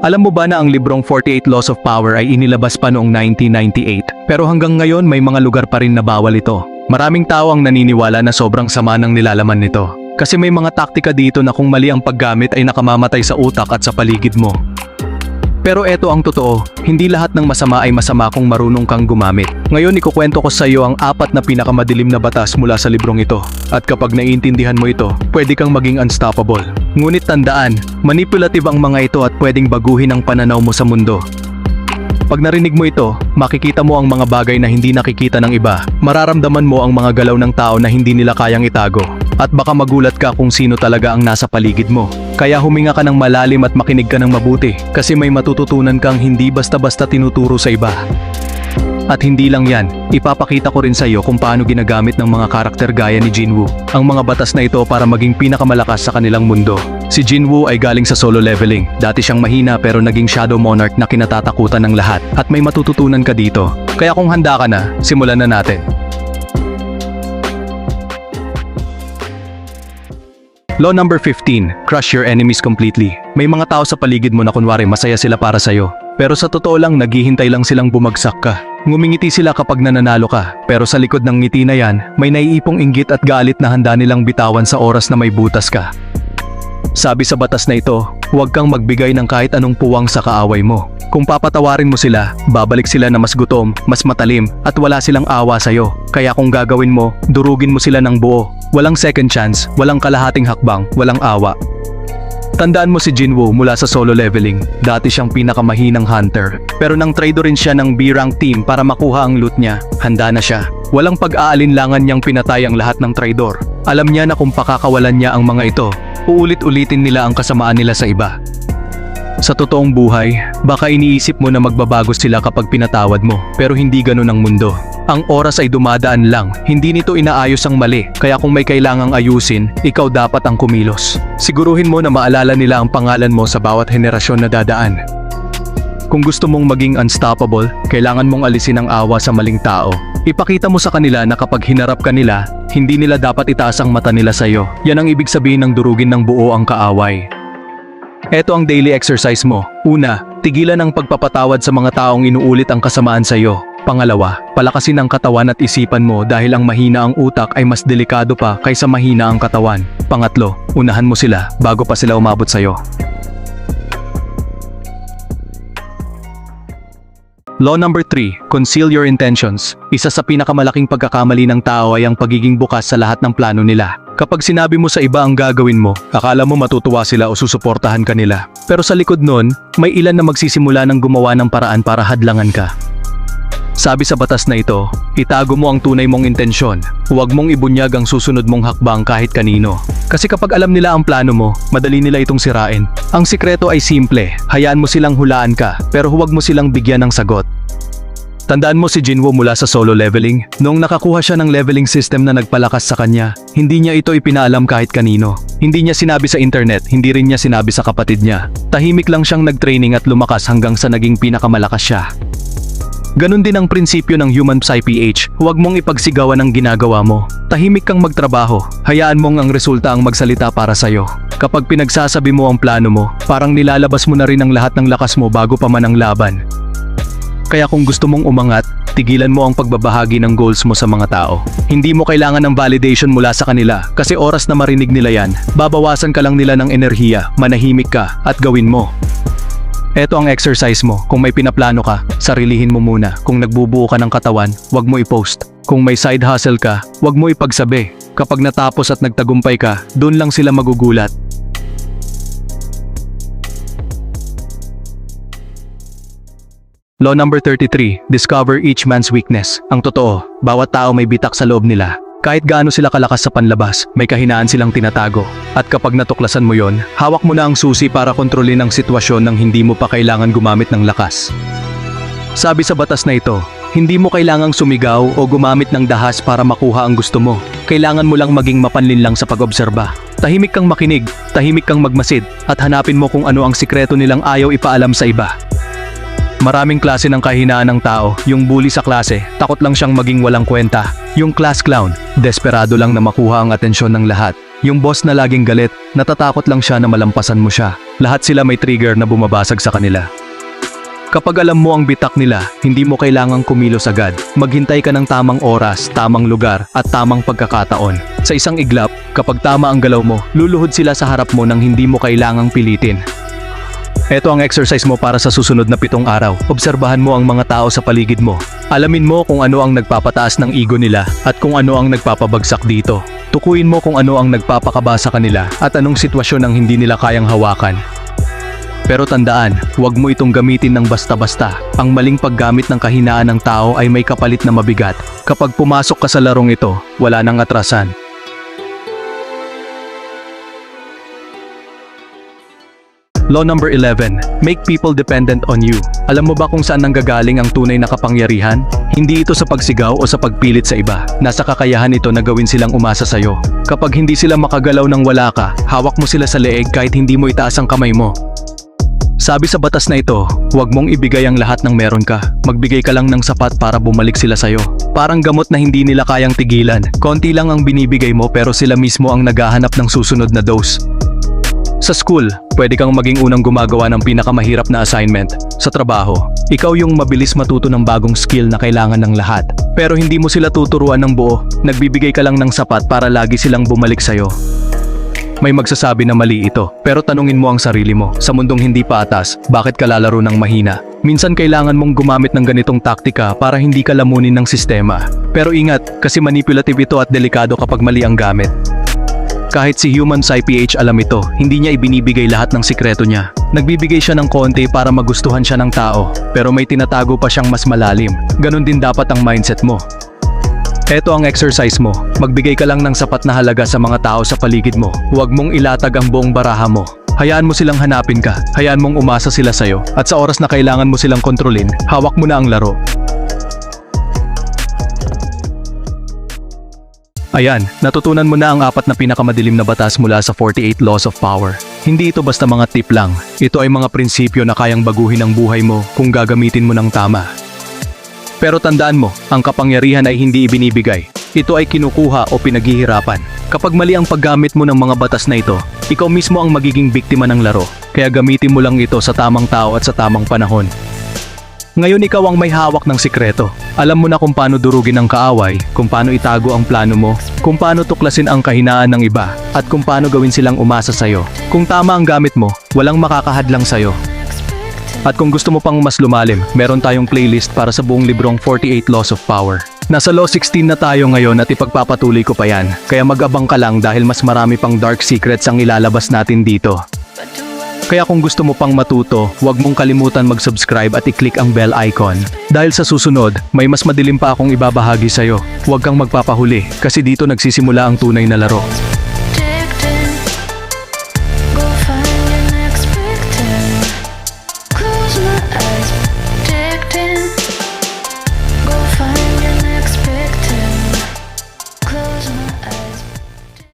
Alam mo ba na ang librong 48 Laws of Power ay inilabas pa noong 1998? Pero hanggang ngayon may mga lugar pa rin na bawal ito. Maraming tao ang naniniwala na sobrang sama ng nilalaman nito. Kasi may mga taktika dito na kung mali ang paggamit ay nakamamatay sa utak at sa paligid mo. Pero eto ang totoo, hindi lahat ng masama ay masama kung marunong kang gumamit. Ngayon ikukwento ko sa iyo ang apat na pinakamadilim na batas mula sa librong ito. At kapag naiintindihan mo ito, pwede kang maging unstoppable. Ngunit tandaan, manipulative ang mga ito at pwedeng baguhin ang pananaw mo sa mundo. Pag narinig mo ito, makikita mo ang mga bagay na hindi nakikita ng iba. Mararamdaman mo ang mga galaw ng tao na hindi nila kayang itago. At baka magulat ka kung sino talaga ang nasa paligid mo. Kaya huminga ka ng malalim at makinig ka ng mabuti kasi may matututunan kang hindi basta-basta tinuturo sa iba. At hindi lang yan, ipapakita ko rin sa iyo kung paano ginagamit ng mga karakter gaya ni Jinwoo ang mga batas na ito para maging pinakamalakas sa kanilang mundo. Si Jinwoo ay galing sa solo leveling. Dati siyang mahina pero naging Shadow Monarch na kinatatakutan ng lahat at may matututunan ka dito. Kaya kung handa ka na, simulan na natin. Law number 15, crush your enemies completely. May mga tao sa paligid mo na kunwari masaya sila para sa'yo. Pero sa totoo lang, naghihintay lang silang bumagsak ka. Ngumingiti sila kapag nananalo ka, pero sa likod ng ngiti na yan, may naiipong inggit at galit na handa nilang bitawan sa oras na may butas ka. Sabi sa batas na ito, huwag kang magbigay ng kahit anong puwang sa kaaway mo. Kung papatawarin mo sila, babalik sila na mas gutom, mas matalim, at wala silang awa sa'yo. Kaya kung gagawin mo, durugin mo sila ng buo. Walang second chance, walang kalahating hakbang, walang awa. Tandaan mo si Jinwoo mula sa solo leveling. Dati siyang pinakamahinang hunter. Pero nang trade rin siya ng B-rank team para makuha ang loot niya, handa na siya. Walang pag-aalinlangan niyang pinatay ang lahat ng traidor. Alam niya na kung pakakawalan niya ang mga ito, uulit-ulitin nila ang kasamaan nila sa iba. Sa totoong buhay, baka iniisip mo na magbabago sila kapag pinatawad mo, pero hindi ganun ang mundo. Ang oras ay dumadaan lang, hindi nito inaayos ang mali, kaya kung may kailangang ayusin, ikaw dapat ang kumilos. Siguruhin mo na maalala nila ang pangalan mo sa bawat henerasyon na dadaan. Kung gusto mong maging unstoppable, kailangan mong alisin ang awa sa maling tao. Ipakita mo sa kanila na kapag hinarap ka nila, hindi nila dapat itaas ang mata nila sa iyo. Yan ang ibig sabihin ng durugin ng buo ang kaaway. Ito ang daily exercise mo. Una, tigilan ang pagpapatawad sa mga taong inuulit ang kasamaan sa iyo. Pangalawa, palakasin ang katawan at isipan mo dahil ang mahina ang utak ay mas delikado pa kaysa mahina ang katawan. Pangatlo, unahan mo sila bago pa sila umabot sa iyo. Law number 3, conceal your intentions. Isa sa pinakamalaking pagkakamali ng tao ay ang pagiging bukas sa lahat ng plano nila. Kapag sinabi mo sa iba ang gagawin mo, akala mo matutuwa sila o susuportahan ka nila. Pero sa likod nun, may ilan na magsisimula ng gumawa ng paraan para hadlangan ka. Sabi sa batas na ito, itago mo ang tunay mong intensyon. Huwag mong ibunyag ang susunod mong hakbang kahit kanino. Kasi kapag alam nila ang plano mo, madali nila itong sirain. Ang sikreto ay simple, hayaan mo silang hulaan ka, pero huwag mo silang bigyan ng sagot. Tandaan mo si Jinwoo mula sa solo leveling. Noong nakakuha siya ng leveling system na nagpalakas sa kanya, hindi niya ito ipinaalam kahit kanino. Hindi niya sinabi sa internet, hindi rin niya sinabi sa kapatid niya. Tahimik lang siyang nagtraining at lumakas hanggang sa naging pinakamalakas siya. Ganon din ang prinsipyo ng Human Psy PH, huwag mong ipagsigawan ang ginagawa mo. Tahimik kang magtrabaho, hayaan mong ang resulta ang magsalita para sa'yo. Kapag pinagsasabi mo ang plano mo, parang nilalabas mo na rin ang lahat ng lakas mo bago pa man ang laban. Kaya kung gusto mong umangat, tigilan mo ang pagbabahagi ng goals mo sa mga tao. Hindi mo kailangan ng validation mula sa kanila kasi oras na marinig nila yan, babawasan ka lang nila ng enerhiya, manahimik ka at gawin mo. Eto ang exercise mo. Kung may pinaplano ka, sarilihin mo muna. Kung nagbubuo ka ng katawan, wag mo i-post. Kung may side hustle ka, wag mo ipagsabi. Kapag natapos at nagtagumpay ka, doon lang sila magugulat. Law number 33, discover each man's weakness. Ang totoo, bawat tao may bitak sa loob nila. Kahit gaano sila kalakas sa panlabas, may kahinaan silang tinatago. At kapag natuklasan mo yon, hawak mo na ang susi para kontrolin ang sitwasyon nang hindi mo pa kailangan gumamit ng lakas. Sabi sa batas na ito, hindi mo kailangang sumigaw o gumamit ng dahas para makuha ang gusto mo. Kailangan mo lang maging mapanlin lang sa pag-obserba. Tahimik kang makinig, tahimik kang magmasid, at hanapin mo kung ano ang sikreto nilang ayaw ipaalam sa iba. Maraming klase ng kahinaan ng tao, yung bully sa klase, takot lang siyang maging walang kwenta. Yung class clown, desperado lang na makuha ang atensyon ng lahat. Yung boss na laging galit, natatakot lang siya na malampasan mo siya. Lahat sila may trigger na bumabasag sa kanila. Kapag alam mo ang bitak nila, hindi mo kailangang kumilos agad. Maghintay ka ng tamang oras, tamang lugar, at tamang pagkakataon. Sa isang iglap, kapag tama ang galaw mo, luluhod sila sa harap mo nang hindi mo kailangang pilitin. Ito ang exercise mo para sa susunod na pitong araw. Obserbahan mo ang mga tao sa paligid mo. Alamin mo kung ano ang nagpapataas ng ego nila at kung ano ang nagpapabagsak dito. Tukuyin mo kung ano ang nagpapakaba sa kanila at anong sitwasyon ang hindi nila kayang hawakan. Pero tandaan, huwag mo itong gamitin ng basta-basta. Ang maling paggamit ng kahinaan ng tao ay may kapalit na mabigat. Kapag pumasok ka sa larong ito, wala nang atrasan. Law number 11, make people dependent on you. Alam mo ba kung saan nanggagaling ang tunay na kapangyarihan? Hindi ito sa pagsigaw o sa pagpilit sa iba. Nasa kakayahan ito na gawin silang umasa sa'yo. Kapag hindi sila makagalaw ng wala ka, hawak mo sila sa leeg kahit hindi mo itaas ang kamay mo. Sabi sa batas na ito, huwag mong ibigay ang lahat ng meron ka. Magbigay ka lang ng sapat para bumalik sila sa'yo. Parang gamot na hindi nila kayang tigilan. Konti lang ang binibigay mo pero sila mismo ang naghahanap ng susunod na dose. Sa school, pwede kang maging unang gumagawa ng pinakamahirap na assignment. Sa trabaho, ikaw yung mabilis matuto ng bagong skill na kailangan ng lahat. Pero hindi mo sila tuturuan ng buo, nagbibigay ka lang ng sapat para lagi silang bumalik sa'yo. May magsasabi na mali ito, pero tanungin mo ang sarili mo, sa mundong hindi patas, bakit ka lalaro ng mahina? Minsan kailangan mong gumamit ng ganitong taktika para hindi ka lamunin ng sistema. Pero ingat, kasi manipulative ito at delikado kapag mali ang gamit. Kahit si Human PH alam ito, hindi niya ibinibigay lahat ng sikreto niya. Nagbibigay siya ng konti para magustuhan siya ng tao, pero may tinatago pa siyang mas malalim. Ganon din dapat ang mindset mo. Eto ang exercise mo. Magbigay ka lang ng sapat na halaga sa mga tao sa paligid mo. Huwag mong ilatag ang buong baraha mo. Hayaan mo silang hanapin ka. Hayaan mong umasa sila sa'yo. At sa oras na kailangan mo silang kontrolin, hawak mo na ang laro. Ayan, natutunan mo na ang apat na pinakamadilim na batas mula sa 48 Laws of Power. Hindi ito basta mga tip lang. Ito ay mga prinsipyo na kayang baguhin ang buhay mo kung gagamitin mo ng tama. Pero tandaan mo, ang kapangyarihan ay hindi ibinibigay. Ito ay kinukuha o pinaghihirapan. Kapag mali ang paggamit mo ng mga batas na ito, ikaw mismo ang magiging biktima ng laro. Kaya gamitin mo lang ito sa tamang tao at sa tamang panahon. Ngayon ikaw ang may hawak ng sikreto. Alam mo na kung paano durugin ang kaaway, kung paano itago ang plano mo, kung paano tuklasin ang kahinaan ng iba, at kung paano gawin silang umasa sa'yo. Kung tama ang gamit mo, walang makakahadlang sa'yo. At kung gusto mo pang mas lumalim, meron tayong playlist para sa buong librong 48 Laws of Power. Nasa Law 16 na tayo ngayon at ipagpapatuloy ko pa yan. Kaya mag-abang ka lang dahil mas marami pang dark secrets ang ilalabas natin dito. Kaya kung gusto mo pang matuto, huwag mong kalimutan mag-subscribe at i-click ang bell icon. Dahil sa susunod, may mas madilim pa akong ibabahagi sa'yo. Huwag kang magpapahuli kasi dito nagsisimula ang tunay na laro.